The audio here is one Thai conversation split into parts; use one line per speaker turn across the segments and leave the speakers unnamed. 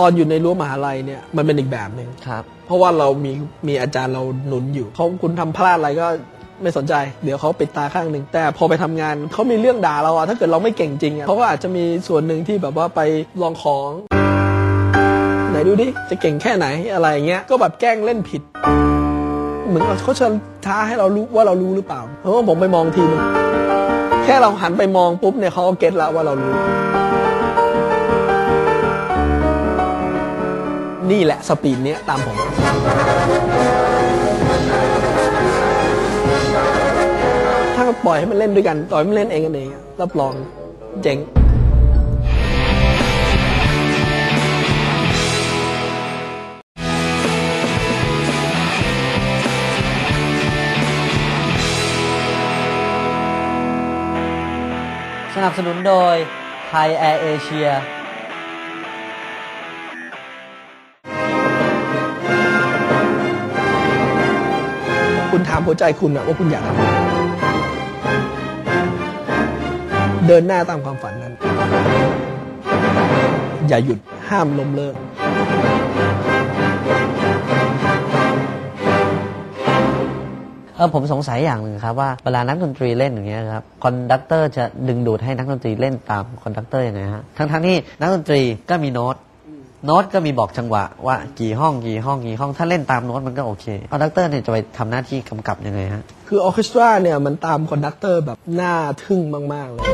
ตอนอยู่ในรั้วมหาลัยเนี่ยมันเป็นอีกแบบหนึ่ง
ครับ
เพราะว่าเรามีมีอาจารย์เราหนุนอยู่เขาคุณทำพลาดอะไรก็ไม่สนใจ เดี๋ยวเขาปิดตาข้างหนึ่งแต่พอไปทำงานเขามีเรื่องด่าเราอะถ้าเกิดเราไม่เก่งจริงอะเขาก็อาจจะมีส่วนหนึ่งที่แบบว่าไปลองของ ไหนดูดิ จะเก่งแค่ไหนอะไรเงี้ยก็แบบแกล้งเล่นผิด เหมือนเขาเชิญท้าให้เรารู้ว่าเรารู้หรือเปล่าเพราะว่าผมไปมองทีนึงแค่เราหันไปมองปุ๊บเนี่ยเขาก็เก็ตแล้วว่าเรารู้ นี่แหละสปีดเนี้ยตามผมถ้าปล่อยให้มันเล่นด้วยกันปล่อยมันเล่นเองกันเองรับรองเจ๋ง
สนับสนุนโดยไทยแอร์เอเชีย
คุณถามหัวใจคุณอะว่าคุณอยากทำอะไรเดินหน้าตามความฝันนั้น อย่าหยุดห้ามล้มเลิก
เออผมสงสัยอย่างหนึ่งครับว่าเวลานักดนตรีเล่นอย่างเงี้ยครับคอนดักเตอร์จะดึงดูดให้นักดนตรีเล่นตามคอนดักเตอร์ยังไงฮะทั้งทั้งๆที่นักดนตรีก็มีโน้ต โน้ตก็มีบอกจังหวะว่ากี่ห้องกี่ห้องกี่ห้องถ้าเล่นตามโน้ตมันก็โอเคคอนดักเตอร์เนี่ยจะไปทำหน้าที่กำกับยังไงฮะ
คือออเคสตราเนี่ยมันตามคอนดักเตอร์แบบน่าทึ่งมาก ๆ เลย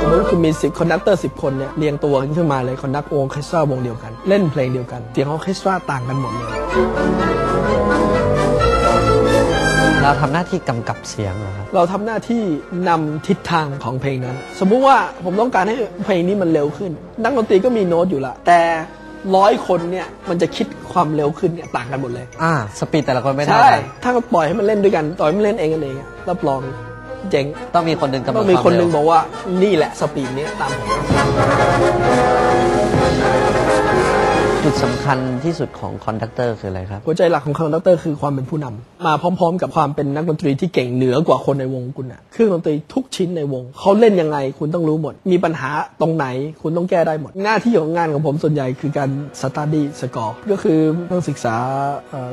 สมมติคุณมีสิบคอนดักเตอร์สิบคนเนี่ยเรียงตัวขึ้นมาเลยคอนดักโออเคสตราวงเดียวกัน เล่นเพลงเดียวกันเสียงออเคสตราต่างกันหมดเลย
เราทำหน้าที่กำกับเสียงเหรอครับ
เราทำหน้าที่นำทิศทางของเพลงนั้น สมมุติว่าผมต้องการให้เพลงนี้มันเร็วขึ้น นักดนตรีก็มีโน้ตอยู่ละแต่ร้อยคนเนี่ยมันจะคิดความเร็วขึ้นเนี่ยต่างกันหมดเลย
อ่า สปีดแต่ละคนไม่เท่า
ใช่
กัน
ถ้าปล่อยให้มันเล่นด้วยกันปล่อยให้มันเล่นเองกันเองอะรับรองเจ๋ง
ต้องมีคนหนึ่งกำหนด
ต้องมีคนหนึ่ง
วา
บอกว่านี่แหละสปีดเนี้ยตามผม
จุดสำคัญที่สุดของคอนดักเตอร์คืออะไรครับ
หัวใจหลักของคอนดักเตอร์คือความเป็นผู้นำมาพร้อมๆ กับความเป็นนักดนตรีที่เก่งเหนือกว่าคนในวงคุณอะเครื่องดนตรีทุกชิ้นในวง เขาเล่นยังไงคุณต้องรู้หมด มีปัญหาตรงไหนคุณต้องแก้ได้หมด หน้าที่ของงานของผมส่วนใหญ่คือการสต u d ดี้สกอร์ก็คือต้องศึกษา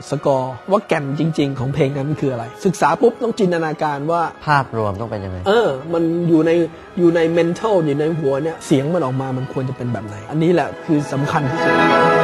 สกอร์ว่าแก่นจริง ๆ ของเพลงนั้นคืออะไร ศึกษาปุ๊บต้องจินตนาการว่า
ภาพรวมต้องเป็นยังไง
เออ มันอยู่ในอยู่ใน mental อยู่ในหัวเนี่ยเสียงมันออกมามันควรจะเป็นแบบไหน อันนี้แหละคือสำคัญที่สุด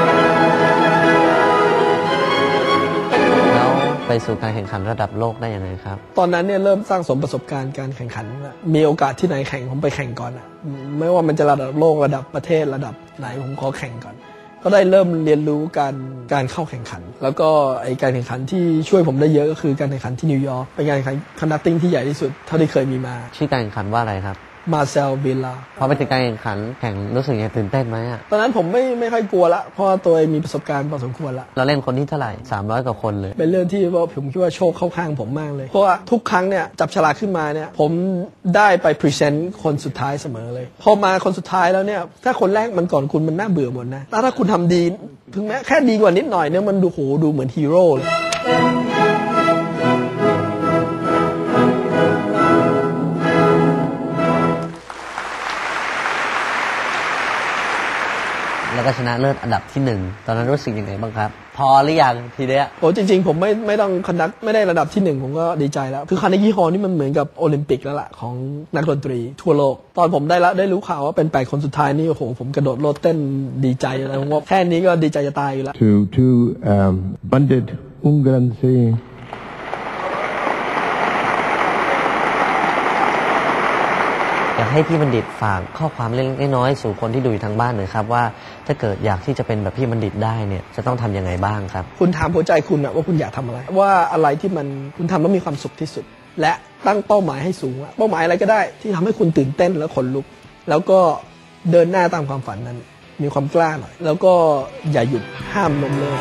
แล้วไปสู่การแข่งขันระดับโลกได้ยังไงครับ
ตอนนั้นเนี่ยเริ่มสร้างสมประสบการณ์การแข่งขันแล้วมีโอกาสที่ไหนแข่งผมไปแข่งก่อนอะอืมไม่ว่ามันจะระดับโลกระดับประเทศระดับไหนผมขอแข่งก่อน ก็ได้เริ่มเรียนรู้การการเข้าแข่งขัน แล้วก็ไอการแข่งขันที่ช่วยผมได้เยอะก็คือการแข่งขันที่นิวยอร์กเป็นการแข่งขันคอนดักติ้งที่ใหญ่ที่สุดเท่าที่เคยมีมา
ชื่อการแข่งขันว่าอะไรครับ
มาเซลวิลลา
พอไปถึงการแข่งขันแข่งรู้สึกยังไงตื่นเต้นไหมอะ
ตอนนั้นผมไม่ไม่ค่อยกลัวละเพราะว่าตัวเองมีประสบการณ์พอสมควรละ
เราเล่นคนที่เท่าไหร่300กว่าคนเลย
เป็นเรื่องที่ว่าผมคิดว่าโชคเข้าข้างผมมากเลย เพราะว่าทุกครั้งเนี่ยจับฉลากขึ้นมาเนี่ยผมได้ไปพรีเซนต์คนสุดท้ายเสมอเลย พอมาคนสุดท้ายแล้วเนี่ยถ้าคนแรกมันก่อนคุณมันน่าเบื่อหมดนะแต่ถ้าคุณทำดี ถึงแม้แค่ดีกว่านิดหน่อยเนี่ยมันดูโหดูเหมือนฮีโร่เลย
แล้วก็ชนะเลิศอันดับที่หนึ่งตอนนั้นรู้สึกยังไงบ้างครับ พอหรือยังทีเนี้ย
โอ้จริง ๆ ผมไม่ไม่ต้องคอนดักไม่ได้ระดับที่หนึ่งผมก็ดีใจแล้ว คือคาร์เนกี้ฮอลล์นี่มันเหมือนกับโอลิมปิกแล้วล่ะของนักดนตรีทั่วโลก ตอนผมได้ละได้รู้ข่าวว่าเป็นแปดคนสุดท้ายนี่โอ้โหผมกระโดดโลดเต้นดีใจอะไรผมว่าแค่นี้ก็ดีใจจะตายอยู่แล้ว
to to um, Bandit Ungransi.
อยากให้พี่บัณฑิตฝากข้อความเล็กน้อยสู่คนที่ดูอยู่ทางบ้านหน่อยครับว่าถ้าเกิดอยากที่จะเป็นแบบพี่บัณฑิตได้เนี่ยจะต้องทำยังไงบ้างครับ
คุณถามหัวใจคุณอะว่าคุณอยากทำอะไร ว่าอะไรที่มันคุณทำแล้วมีความสุขที่สุด และตั้งเป้าหมายให้สูงเป้าหมายอะไรก็ได้ ที่ทำให้คุณตื่นเต้นและขนลุก แล้วก็เดินหน้าตามความฝันนั้น มีความกล้าหน่อยแล้วก็อย่าหยุดห้ามล้มเลิก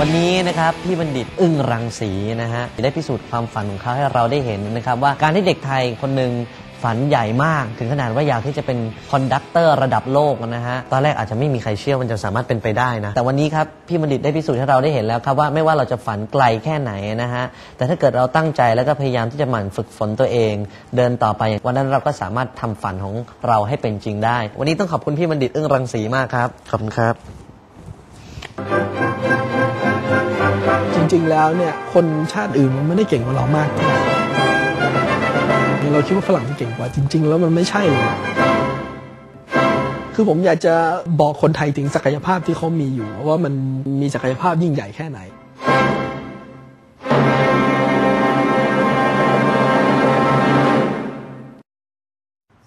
วันนี้นะครับพี่บัณฑิตอึ้งรังสีนะฮะได้พิสูจน์ความฝันของเขาให้เราได้เห็นนะครับว่าการที่เด็กไทยคนหนึ่งฝันใหญ่มากถึงขนาดว่าอยากที่จะเป็นคอนดักเตอร์ระดับโลกนะฮะตอนแรกอาจจะไม่มีใครเชื่อมันจะสามารถเป็นไปได้นะแต่วันนี้ครับพี่บัณฑิตได้พิสูจน์ให้เราได้เห็นแล้วครับว่าไม่ว่าเราจะฝันไกลแค่ไหนนะฮะแต่ถ้าเกิดเราตั้งใจแล้วก็พยายามที่จะหมั่นฝึกฝนตัวเอง เดินต่อไปวันนั้นเราก็สามารถทำฝันของเราให้เป็นจริงได้ วันนี้ต้องขอบคุณพี่บัณฑิตอึ้งรังสีมากครับขอบคุณครับ
ริง ๆ แล้วเนี่ยคนชาติอื่นมันไม่ได้เก่งกว่าเรามากเท่าไหร่เราคิดว่าฝรั่งมันเก่งกว่าจริง ๆ แล้วมันไม่ใช่เลยคือผมอยากจะบอกคนไทยถึงศักยภาพที่เขามีอยู่ ว่ามันมีศักยภาพยิ่งใหญ่แค่ไหน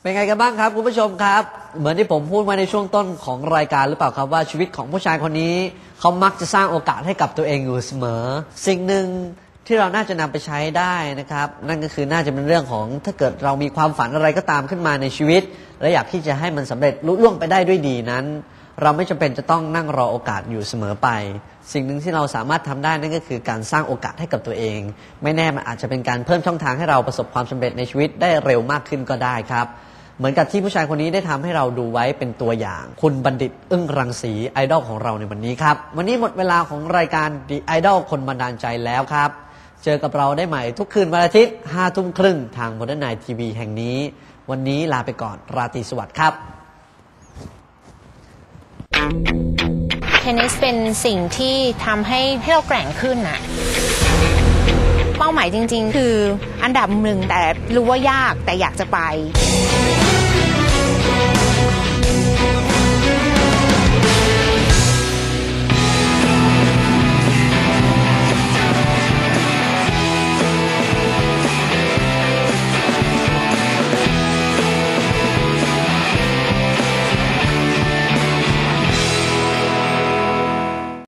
เป็นไงกันบ้างครับคุณผู้ชมครับ เหมือนที่ผมพูดมาในช่วงต้นของรายการหรือเปล่าครับว่าชีวิตของผู้ชายคนนี้ เขามักจะสร้างโอกาสให้กับตัวเองอยู่เสมอ สิ่งหนึ่งที่เราน่าจะนำไปใช้ได้นะครับ นั่นก็คือน่าจะเป็นเรื่องของถ้าเกิดเรามีความฝันอะไรก็ตามขึ้นมาในชีวิต และอยากที่จะให้มันสำเร็จลุล่วงไปได้ด้วยดีนั้น เราไม่จำเป็นจะต้องนั่งรอโอกาสอยู่เสมอไป สิ่งหนึ่งที่เราสามารถทำได้นั่นก็คือการสร้างโอกาสให้กับตัวเอง ไม่แน่มันอาจจะเป็นการเพิ่มช่องทางให้เราประสบความสำเร็จในชีวิตได้เร็วมากขึ้นก็ได้ครับ เหมือนกับที่ผู้ชายคนนี้ได้ทำให้เราดูไว้เป็นตัวอย่าง คุณบัณฑิตอึ้งรังสีไอดอลของเราในวันนี้ครับ วันนี้หมดเวลาของรายการ The Idol คนบันดาลใจแล้วครับ เจอกับเราได้ใหม่ทุกคืนวันอาทิตย์5ทุ่มครึ่งทาง Modern Night TV แห่งนี้ วันนี้ลาไปก่อนราตรีสวัสดิ์ครับ
เทนนิสเป็นสิ่งที่ทำให้ให้เราแกร่งขึ้นน่ะ ป้าหมายจริง ๆ คืออันดับหนึ่งแต่รู้ว่ายากแต่อยากจะไป